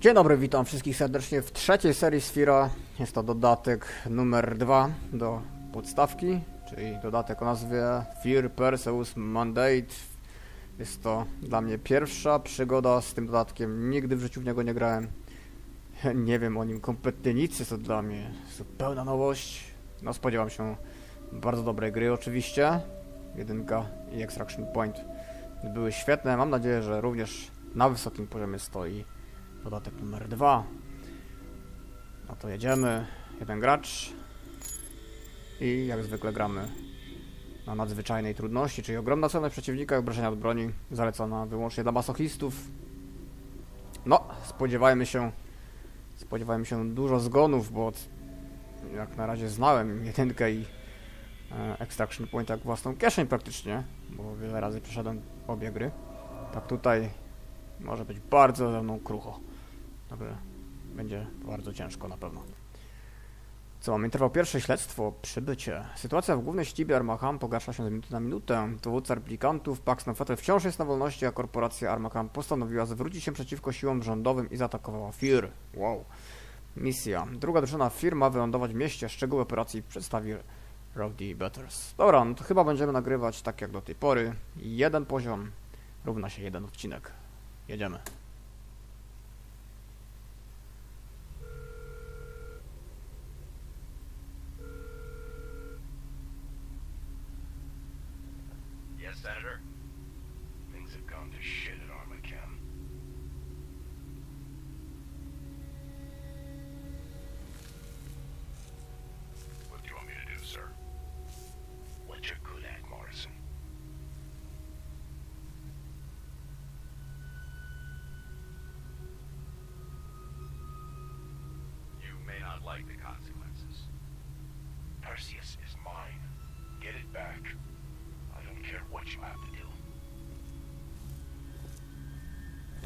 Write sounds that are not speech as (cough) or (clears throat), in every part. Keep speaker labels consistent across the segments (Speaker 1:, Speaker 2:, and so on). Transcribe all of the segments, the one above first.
Speaker 1: Dzień dobry, witam wszystkich serdecznie w trzeciej serii Sfira. Jest to dodatek numer 2 do podstawki, czyli dodatek o nazwie Fear Perseus Mandate. Jest to dla mnie pierwsza przygoda z tym dodatkiem. Nigdy w życiu w niego nie grałem. Nie wiem o nim kompletnie nic, jest to dla mnie zupełna nowość. No spodziewam się bardzo dobrej gry oczywiście. Jedynka i Extraction Point były świetne. Mam nadzieję, że również na wysokim poziomie stoi dodatek numer 2. No to jedziemy. Jeden gracz. I jak zwykle gramy na nadzwyczajnej trudności, czyli ogromna celność przeciwnika i obrażenia od broni, zalecona wyłącznie dla masochistów. No, spodziewajmy się, spodziewajmy się dużo zgonów, bo jak na razie znałem jedynkę i e, Extraction Point jak własną kieszeń praktycznie, bo wiele razy przeszedłem obie gry. Tak tutaj może być bardzo ze mną krucho. Także będzie bardzo ciężko na pewno. Co mamy? Interwał pierwszy, śledztwo, przybycie. Sytuacja w głównej ścibie Armacham pogarsza się z minuty na minutę. Dowódca replikantów, Pax Nofetel wciąż jest na wolności, a korporacja Armacham postanowiła zwrócić się przeciwko siłom rządowym i zaatakowała FIR. Wow. Misja. Druga drużyna FIR ma wylądować w mieście. Szczegóły operacji przedstawi Rowdy Butters. Dobra, no to chyba będziemy nagrywać tak jak do tej pory. Jeden poziom równa się jeden odcinek. Jedziemy.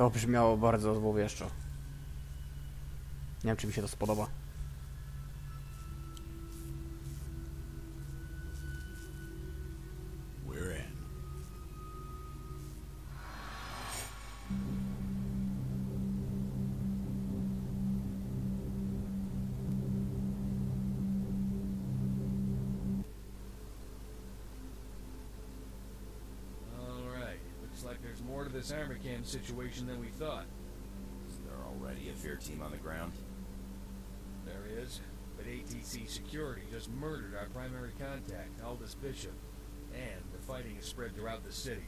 Speaker 2: To
Speaker 1: brzmiało bardzo złowieszczo. Nie wiem, czy mi się to spodoba.
Speaker 3: Situation than we thought.
Speaker 4: Is there already a fear team on the ground?
Speaker 3: There is, but ATC Security just murdered our primary contact, Aldous Bishop, and the fighting has spread throughout the city.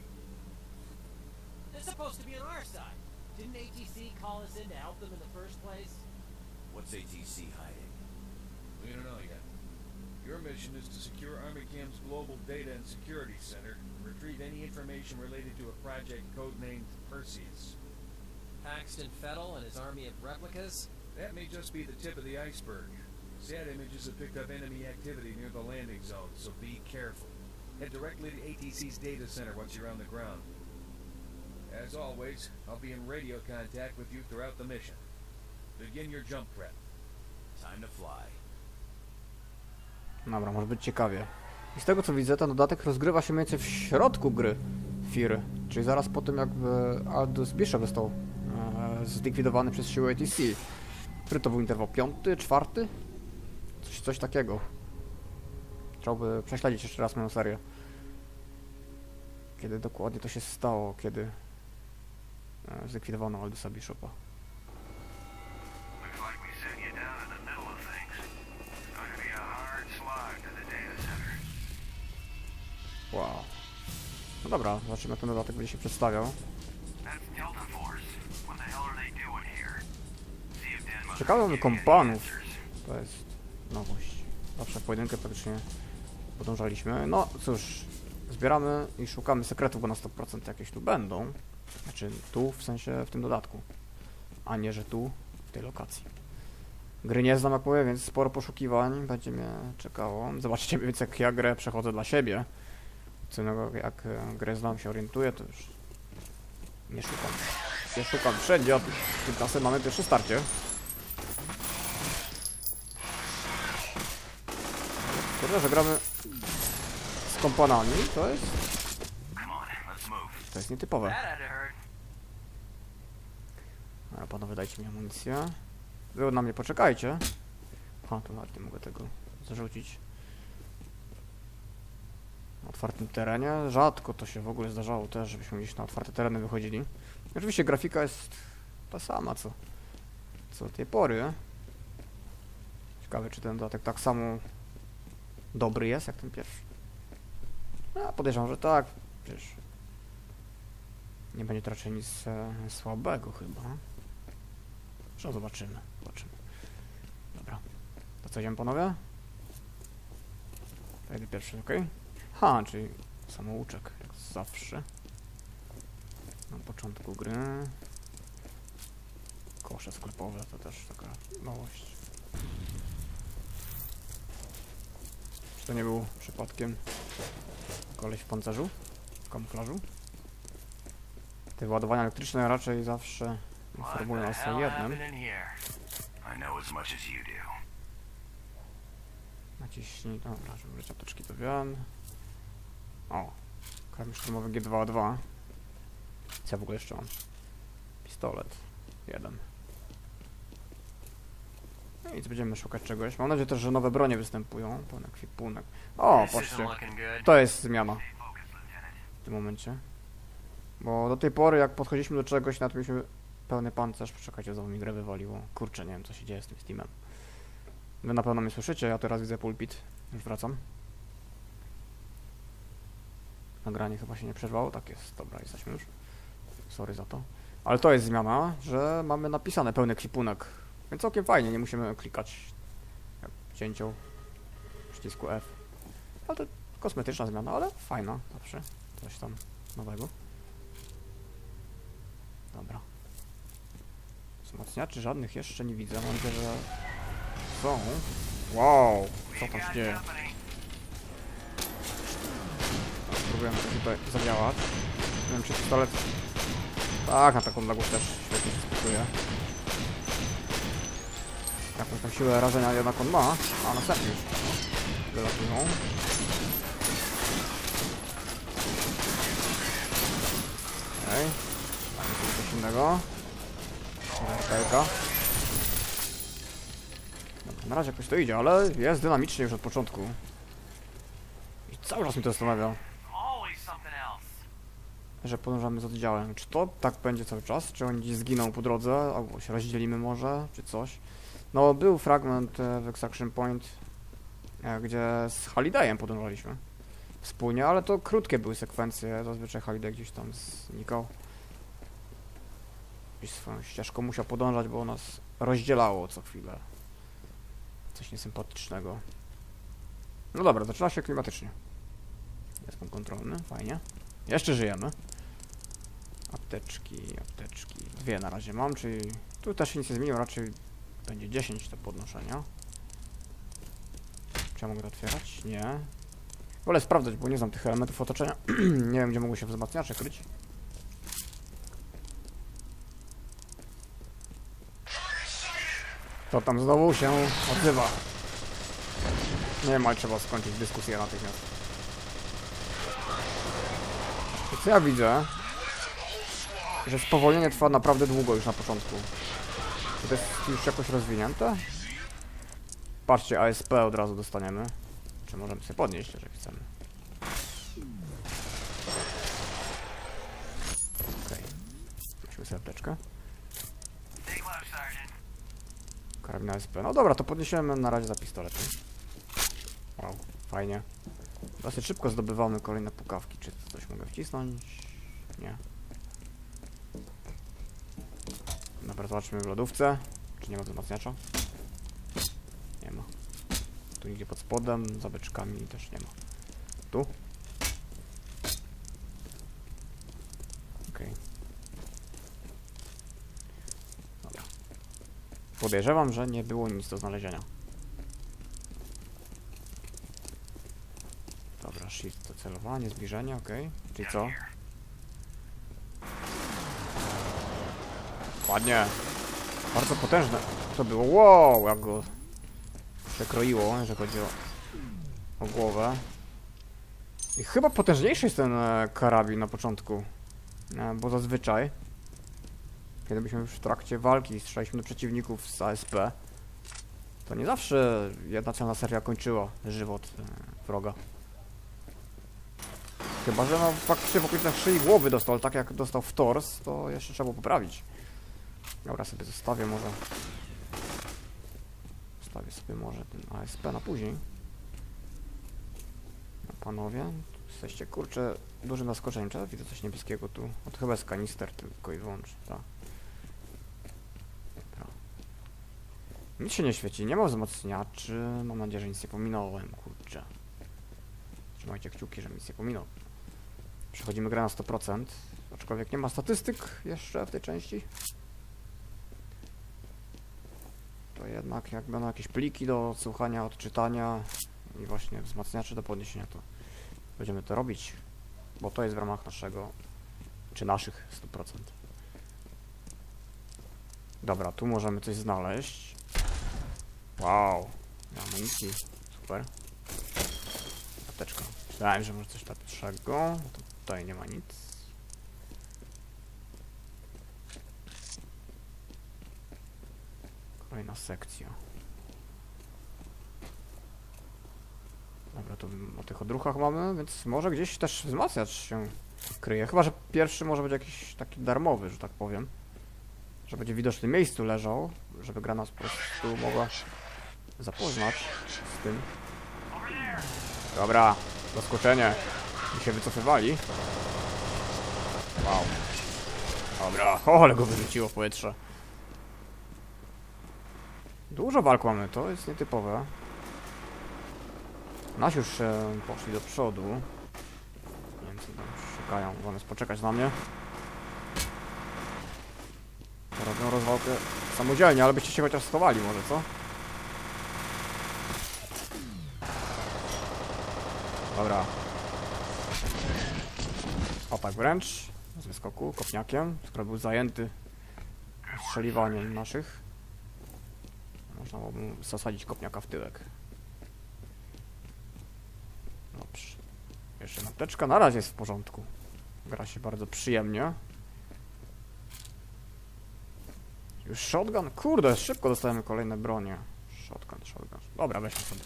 Speaker 5: They're supposed to be on our side. Didn't ATC call us in to help them in the first place?
Speaker 4: What's ATC hiding?
Speaker 3: We don't know yet. Your mission is to secure Armacam's Global Data and Security Center and retrieve any information related to a project codenamed Perseus.
Speaker 5: Paxton Fettel and his army of replicas?
Speaker 3: That may just be the tip of the iceberg. SAT images have picked up enemy activity near the landing zone, so be careful. Head directly to ATC's data center once you're on the ground. As always, I'll be in radio contact with you throughout the mission. Begin your jump prep.
Speaker 4: Time to fly.
Speaker 1: Dobra, może być ciekawie. I z tego co widzę, ten dodatek rozgrywa się mniej więcej w środku gry FIR, czyli zaraz po tym jakby Aldous Bishop został e, zlikwidowany przez siły ATC. Który to był interwał? Piąty? Czwarty? Coś, coś takiego. Trzeba by prześledzić jeszcze raz moją serię. Kiedy dokładnie to się stało, kiedy e, zlikwidowano Aldousa Bishopa. Wow. No dobra, zobaczymy jak ten dodatek będzie się przedstawiał.
Speaker 2: Any
Speaker 1: kompanów. To jest nowość. Zawsze w pojedynkę praktycznie podążaliśmy. No cóż, zbieramy i szukamy sekretów, bo na 100% jakieś tu będą. Znaczy tu, w sensie w tym dodatku. A nie, że tu, w tej lokacji. Gry nie znam, jak powiem, więc sporo poszukiwań będzie mnie czekało. Zobaczycie więc jak ja grę przechodzę dla siebie. Co jak e, grę znam, się orientuję, to już nie szukam. Nie szukam wszędzie, a tymczasem mamy pierwsze starcie. Kurde, że gramy z kompanami, to jest, to jest nietypowe. Dobra, panowie, dajcie mi amunicję. Wy na mnie poczekajcie. Ha, to nawet nie mogę tego zarzucić. Otwartym terenie. Rzadko to się w ogóle zdarzało też, żebyśmy gdzieś na otwarte tereny wychodzili. Oczywiście grafika jest ta sama, co, co do tej pory. Ciekawe, czy ten dodatek tak samo dobry jest, jak ten pierwszy. No, podejrzewam, że tak. Przecież nie będzie to raczej nic e, słabego chyba. Że zobaczymy, zobaczymy. Dobra. To co idziemy panowie? Wejdę pierwszy, ok? Ha, czyli samouczek, jak zawsze. Na początku gry. Kosze sklepowe to też taka nowość. Czy to nie był przypadkiem koleś w pancerzu? W kamuflażu? Te ładowania elektryczne raczej zawsze informują nas o jednym. Naciśnij, dobra, żeby użyć apteczki to wiem. O, karabin szturmowy G2A2. Co ja w ogóle jeszcze mam? Pistolet. Jeden. No i co będziemy szukać czegoś. Mam nadzieję też, że nowe bronie występują. Pełny kwipunek. O, patrzcie. To jest zmiana w tym momencie. Bo do tej pory, jak podchodziliśmy do czegoś, nawet mieliśmy pełny pancerz. Poczekajcie, znowu mi grę wywaliło. Kurczę, nie wiem, co się dzieje z tym Steamem. Wy na pewno mnie słyszycie, ja teraz widzę pulpit. Już wracam. Nagranie chyba się nie przerwało, tak jest, dobra, jesteśmy już. Sorry za to. Ale to jest zmiana, że mamy napisane pełny kwipunek. Więc całkiem fajnie, nie musimy klikać cięcią przycisku F. Ale to kosmetyczna zmiana, ale fajna zawsze. Coś tam nowego. Dobra. Wzmacniaczy żadnych jeszcze nie widzę. Mam nadzieję, że są. Wow, co tam się dzieje? Spróbujemy to tutaj zadziałać. Nie wiem, czy pistolet... Tak, na taką odległość też świetnie się spisuje. Jakąś tam siłę rażenia jednak on ma. A, następny już. Wylatują. Okej. Tu coś innego. Dobra, na razie jakoś to idzie, ale jest dynamicznie już od początku. I cały czas mi to zastanawia. Że podążamy z oddziałem. Czy to tak będzie cały czas? Czy oni gdzieś zginą po drodze? Albo się rozdzielimy może? Czy coś? No, był fragment e, w Extraction Point, e, gdzie z Hallidayem podążaliśmy. Wspólnie, ale to krótkie były sekwencje. Zazwyczaj Halliday gdzieś tam znikał. Gdzieś swoją ścieżką musiał podążać, bo nas rozdzielało co chwilę. Coś niesympatycznego. No dobra, zaczyna się klimatycznie. Jest pan kontrolny, fajnie. Jeszcze żyjemy. Apteczki, apteczki. Dwie na razie mam, czyli tu też się nic nie zmieniło, raczej będzie 10 do podnoszenia. Czy ja mogę to otwierać? Nie. Wolę sprawdzać, bo nie znam tych elementów otoczenia. (clears throat) nie wiem, gdzie mogą się wzmacniacze kryć. To tam znowu się odzywa. Nie wiem, ale trzeba skończyć dyskusję natychmiast. I co ja widzę? Że spowolnienie trwa naprawdę długo już na początku. To jest już jakoś rozwinięte? Patrzcie, ASP od razu dostaniemy. Czy możemy sobie podnieść, jeżeli chcemy? Okej. Musimy sobie apteczkę. Karabin ASP. No dobra, to podniesiemy na razie za pistoletem. Wow, fajnie. Dosyć szybko zdobywamy kolejne pukawki. Czy coś mogę wcisnąć? Nie. Dobra, zobaczmy w lodówce. Czy nie ma wzmacniacza? Nie ma. Tu nigdzie pod spodem, za beczkami też nie ma. Tu? Okej. Dobra. Podejrzewam, że nie było nic do znalezienia. Dobra, shift to celowanie, zbliżenie, okej. Czyli co? Ładnie. Bardzo potężne. To było. Wow, jak go przekroiło, jeżeli chodzi o, o głowę. I chyba potężniejszy jest ten e, karabin na początku. E, bo zazwyczaj kiedy byliśmy już w trakcie walki strzelaliśmy do przeciwników z ASP, to nie zawsze jedna celna seria kończyła żywot e, wroga. Chyba, że no faktycznie w okolicach szyi głowy dostał, tak jak dostał w tors, to jeszcze trzeba było poprawić. Dobra, sobie zostawię może. Zostawię sobie może ten ASP na później. No panowie, jesteście kurczę dużym zaskoczeniem. Czy widzę coś niebieskiego tu? O, to chyba jest kanister tylko i wyłącznie, tak. Dobra. Nic się nie świeci, nie ma wzmacniaczy. Mam nadzieję, że nic nie pominąłem, kurczę. Trzymajcie kciuki, że nic nie pominął. Przechodzimy grę na 100%, aczkolwiek nie ma statystyk jeszcze w tej części. To jednak jak będą jakieś pliki do odsłuchania, odczytania i właśnie wzmacniacze do podniesienia, to będziemy to robić, bo to jest w ramach naszego, czy naszych 100%. Dobra, tu możemy coś znaleźć. Wow, amunicji, super. Apteczka. Myślałem, że może coś lepszego. Tutaj nie ma nic. Kolejna sekcja. Dobra, to o tych odruchach mamy, więc może gdzieś też wzmacniacz się kryje. Chyba, że pierwszy może być jakiś taki darmowy, że tak powiem. Że będzie w widocznym miejscu leżał, żeby gra nas po prostu mogła zapoznać z tym. Dobra, zaskoczenie. I się wycofywali. Wow. Dobra, o, ale go wyrzuciło w powietrze. Dużo walk mamy, to jest nietypowe. Nasi już e, poszli do przodu. Nie wiem co tam szukają, zamiast poczekać na mnie. Robią rozwałkę samodzielnie, ale byście się chociaż schowali może, co? Dobra. Atak wręcz. Z wyskoku, kopniakiem, skoro był zajęty strzeliwaniem naszych. Można byłoby zasadzić kopniaka w tyłek. Dobrze. Jeszcze napteczka na razie jest w porządku. Gra się bardzo przyjemnie. Już shotgun? Kurde, szybko dostajemy kolejne bronie. Shotgun, shotgun. Dobra, weźmy sobie.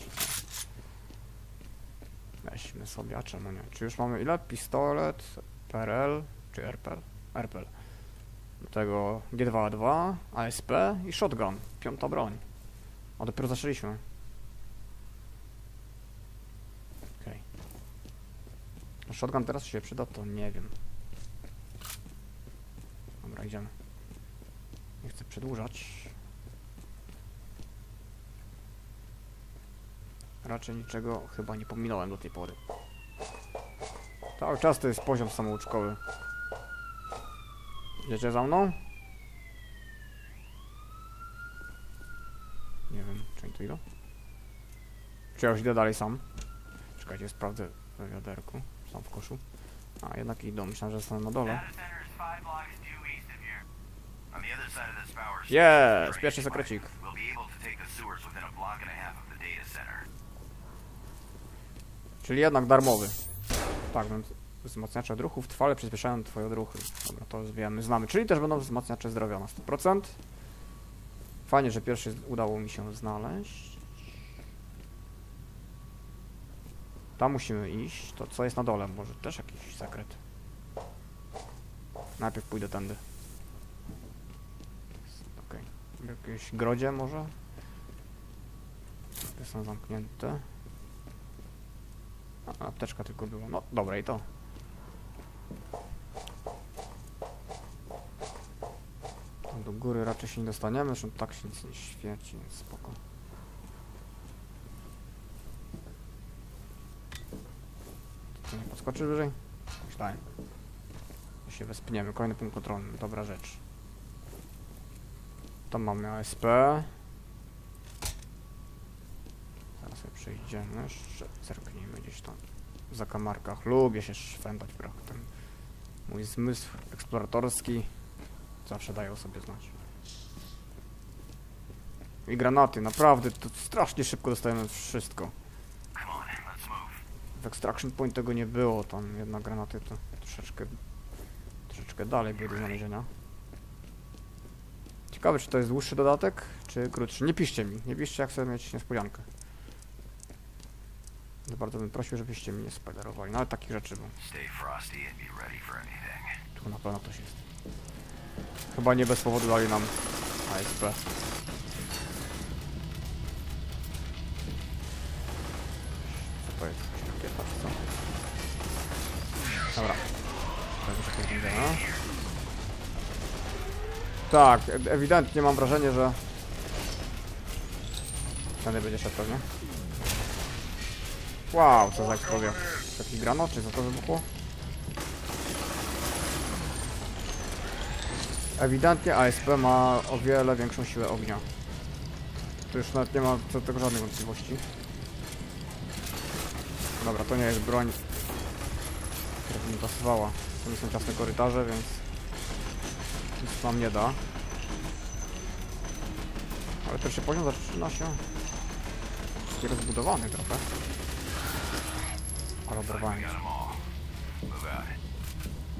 Speaker 1: Weźmy sobie, a czemu nie? Czy już mamy ile? Pistolet, PRL, czy RPL? RPL. Do tego G2A2, ASP i shotgun. Piąta broń. O, dopiero zaczęliśmy. Okej. Okay. Shotgun teraz się przyda, to nie wiem. Dobra, idziemy. Nie chcę przedłużać. Raczej niczego chyba nie pominąłem do tej pory. Cały czas to jest poziom samouczkowy. Idziecie za mną? Nie wiem, czy oni tu idą? Czy ja już idę dalej sam? Czekajcie, sprawdzę w wiaderku. Sam w koszu. A, jednak idą. Myślałem, że zostanę na dole. Yes, pierwszy sekrecik. Czyli jednak darmowy. Tak, więc wzmacniacze odruchów trwale przyspieszają twoje odruchy. Dobra, to wiemy, znamy. Czyli też będą wzmacniacze zdrowia na 100%. Fajnie, że pierwszy udało mi się znaleźć. Tam musimy iść. To co jest na dole? Może też jakiś sekret. Najpierw pójdę tędy. Okej. W jakiejś grodzie może? Te są zamknięte. A, apteczka tylko była. No, dobra i to. Do góry raczej się nie dostaniemy, zresztą tak się nic nie świeci, spoko. Podskoczy wyżej? Myślałem. To się wespniemy. Kolejny punkt kontrolny. Dobra rzecz. Tam mamy ASP. Zaraz sobie przejdziemy jeszcze. Zerknijmy gdzieś tam w zakamarkach. Lubię się szwendać, brak. Ten mój zmysł eksploratorski zawsze daje o sobie znać. I granaty, naprawdę, to strasznie szybko dostajemy wszystko. W Extraction Point tego nie było, tam jednak granaty to troszeczkę, troszeczkę dalej były do znalezienia. Ciekawe, czy to jest dłuższy dodatek, czy krótszy. Nie piszcie mi, nie piszcie, jak chcę mieć niespodziankę. Za bardzo bym prosił, żebyście mi nie spoilerowali, nawet takich rzeczy,
Speaker 2: anything.
Speaker 1: tu na pewno ktoś jest. Chyba nie bez powodu dali nam ASP. Dobra. Widzenia. Tak, e- ewidentnie mam wrażenie, że... Tędy będzie szedł pewnie. Wow, co za eksplozja. Jakiś granat, czy co to wybuchło? Ewidentnie ASP ma o wiele większą siłę ognia. Tu już nawet nie ma co do tego żadnych wątpliwości. Dobra, to nie jest broń, To nie są ciasne korytarze, więc nic nam nie da. Ale pierwszy poziom zaczyna się taki rozbudowany trochę. Ale oberwałem się.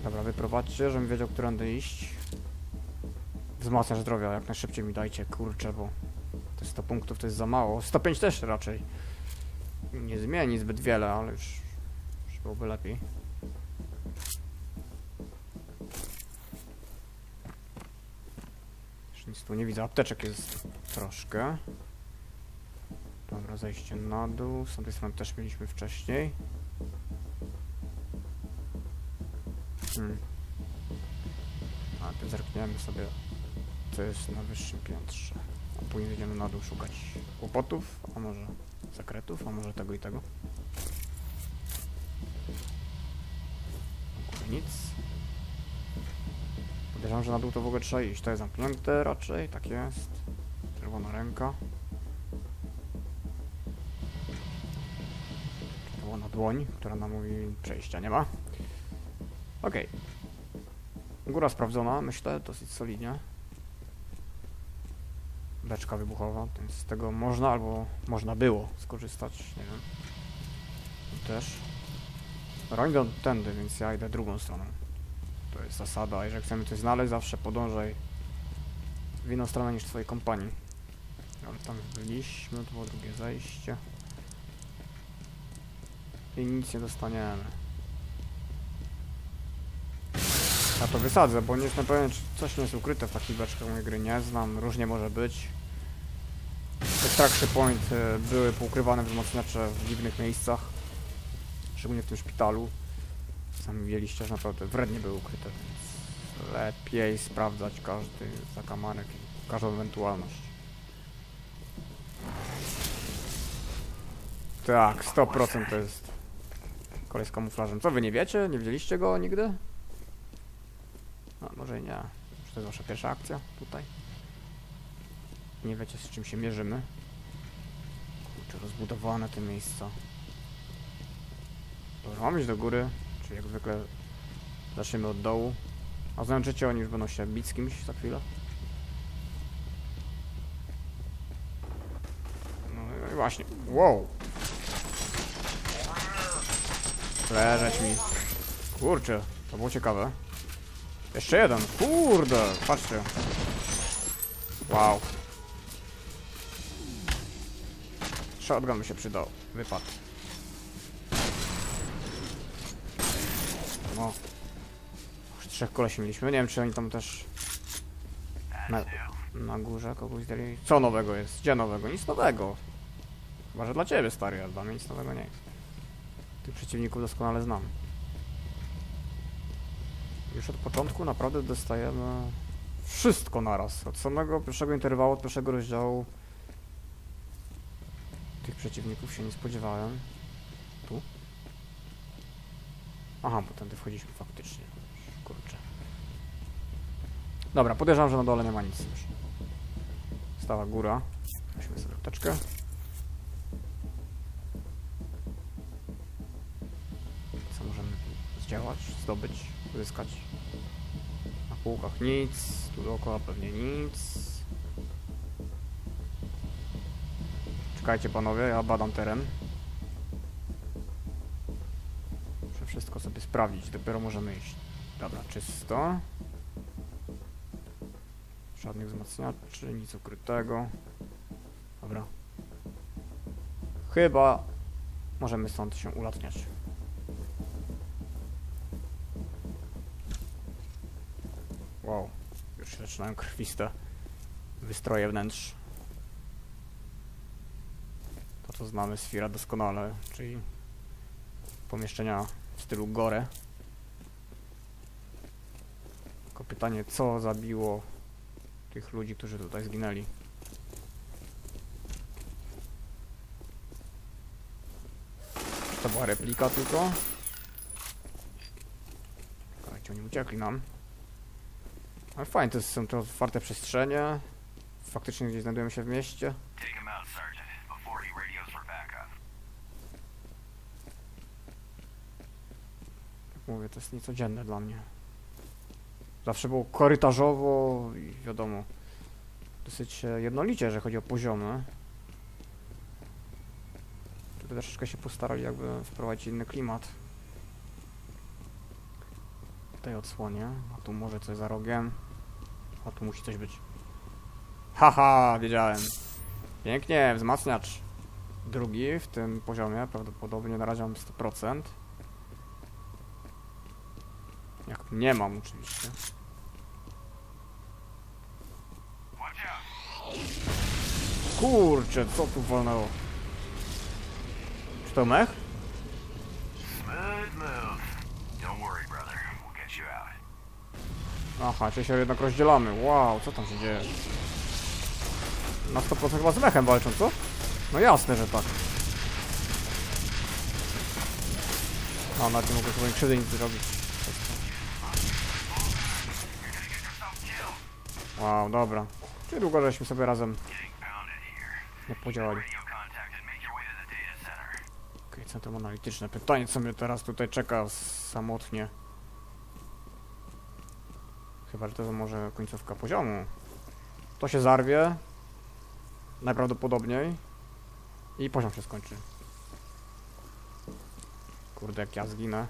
Speaker 1: Dobra, wyprowadźcie, żebym wiedział, którędy iść. Wzmacniacz zdrowia, jak najszybciej mi dajcie, kurczę, bo te 100 punktów to jest za mało. 105 też raczej. Nie zmieni zbyt wiele, ale już, już byłoby lepiej. Już nic tu nie widzę, apteczek jest troszkę. Dobra, zejście na dół, z tamtej strony też mieliśmy wcześniej. Hmm. A tu zerkniemy sobie, co jest na wyższym piętrze. A później idziemy na dół szukać kłopotów, a może sekretów, a może tego i tego. Nic. Podejrzewam, że na dół to w ogóle trzeba iść. To jest zamknięte raczej, tak jest. Czerwona ręka. Czerwona dłoń, która nam mówi przejścia nie ma. Okej. Góra sprawdzona, myślę, dosyć solidnie. Beczka wybuchowa, więc z tego można albo można było skorzystać, nie wiem. Też. Oni idą tędy, więc ja idę drugą stroną. To jest zasada, jeżeli chcemy coś znaleźć, zawsze podążaj w inną stronę niż twojej kompanii. Tam byliśmy, to było drugie zejście. I nic nie dostaniemy. Ja to wysadzę, bo nie jestem pewien, czy coś nie jest ukryte w takich beczkach mojej gry. Nie znam, różnie może być. Extraction Point e, były poukrywane wzmacniacze w dziwnych miejscach. Szczególnie w tym szpitalu. Sami widzieliście, że naprawdę wrednie były ukryte, lepiej sprawdzać każdy zakamarek każdą ewentualność. Tak, 100% to jest kolej z kamuflażem. Co wy nie wiecie? Nie widzieliście go nigdy? No, może nie. Czy to jest wasza pierwsza akcja tutaj? Nie wiecie z czym się mierzymy. Kurczę, rozbudowane te miejsca. Dobra, mam iść do góry, czyli jak zwykle zaczniemy od dołu. A zobaczycie, oni już będą się bić z kimś za chwilę. No i właśnie. Wow! Leżeć mi. Kurczę, to było ciekawe. Jeszcze jeden. Kurde, patrzcie. Wow. Shotgun by się przydał. Wypadł. No. Trzech kolesi mieliśmy. Nie wiem, czy oni tam też na, na górze kogoś dali. Co nowego jest? Gdzie nowego? Nic nowego. Chyba, że dla ciebie, stary, ale dla mnie nic nowego nie jest. Tych przeciwników doskonale znam. Już od początku naprawdę dostajemy wszystko naraz. Od samego pierwszego interwału, od pierwszego rozdziału tych przeciwników się nie spodziewałem. Tu? Aha, bo tędy wchodziliśmy faktycznie. Dobra, podejrzewam, że na dole nie ma nic już. Stała góra. Weźmy sobie apteczkę. Co możemy zdziałać, zdobyć, uzyskać? Na półkach nic, tu dookoła pewnie nic. Czekajcie panowie, ja badam teren. Muszę wszystko sobie sprawdzić, dopiero możemy iść. Dobra, czysto. Żadnych wzmacniaczy, nic ukrytego. Dobra. Chyba możemy stąd się ulatniać. Wow, już się zaczynają krwiste wystroje wnętrz. To co znamy z Fira doskonale, czyli pomieszczenia w stylu gore. Tylko pytanie, co zabiło tych ludzi, którzy tutaj zginęli? To była replika tylko? Czekajcie, oni uciekli nam. Ale fajnie, to są to otwarte przestrzenie. Faktycznie gdzieś znajdujemy się w mieście. Jak mówię, to jest niecodzienne dla mnie. Zawsze było korytarzowo i wiadomo, dosyć jednolicie, jeżeli chodzi o poziomy. Tutaj troszeczkę się postarali jakby wprowadzić inny klimat. W tej odsłonie, a tu może coś za rogiem, a tu musi coś być. Haha, wiedziałem. Pięknie, wzmacniacz. Drugi w tym poziomie, prawdopodobnie na razie mam 100%. Jak nie mam oczywiście. Kurczę, co tu wolnęło? Czy to mech? Aha, czyli się jednak rozdzielamy. Wow, co tam się dzieje? Na 100% chyba z mechem walczą, co? No jasne, że tak. No, nawet nie mogę chyba krzywdy nic zrobić. Wow, dobra. Czy długo żeśmy sobie razem nie podziałali? Okej, centrum analityczne. Pytanie, co mnie teraz tutaj czeka samotnie. Chyba, że to może końcówka poziomu. To się zarwie. Najprawdopodobniej. I poziom się skończy. Kurde, jak ja zginę.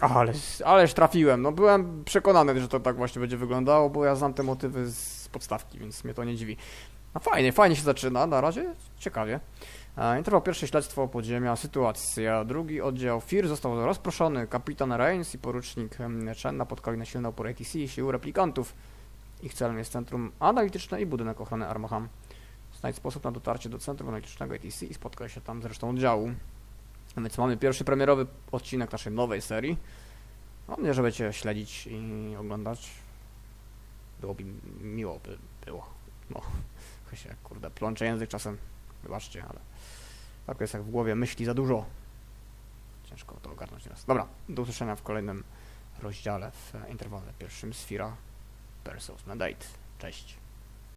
Speaker 1: Ale, ależ trafiłem. No byłem przekonany, że to tak właśnie będzie wyglądało, bo ja znam te motywy z podstawki, więc mnie to nie dziwi. No fajnie, fajnie się zaczyna, na razie ciekawie. E, Interwał pierwsze śledztwo podziemia, sytuacja. Drugi oddział FIR został rozproszony. Kapitan Reigns i porucznik Chen napotkali na silny opór ATC i sił replikantów. Ich celem jest centrum analityczne i budynek ochrony Armaham. Znajdź sposób na dotarcie do centrum analitycznego ATC i spotkaj się tam z resztą oddziału. A Więc mamy pierwszy premierowy odcinek naszej nowej serii. Mam nadzieję, że będziecie śledzić i oglądać. Byłoby miło by było. No, (laughs) się kurde plącze język czasem. Wybaczcie, ale tak jest jak w głowie myśli za dużo. Ciężko to ogarnąć teraz. Dobra, do usłyszenia w kolejnym rozdziale w interwale pierwszym Sfira Perseus Mandate. Cześć.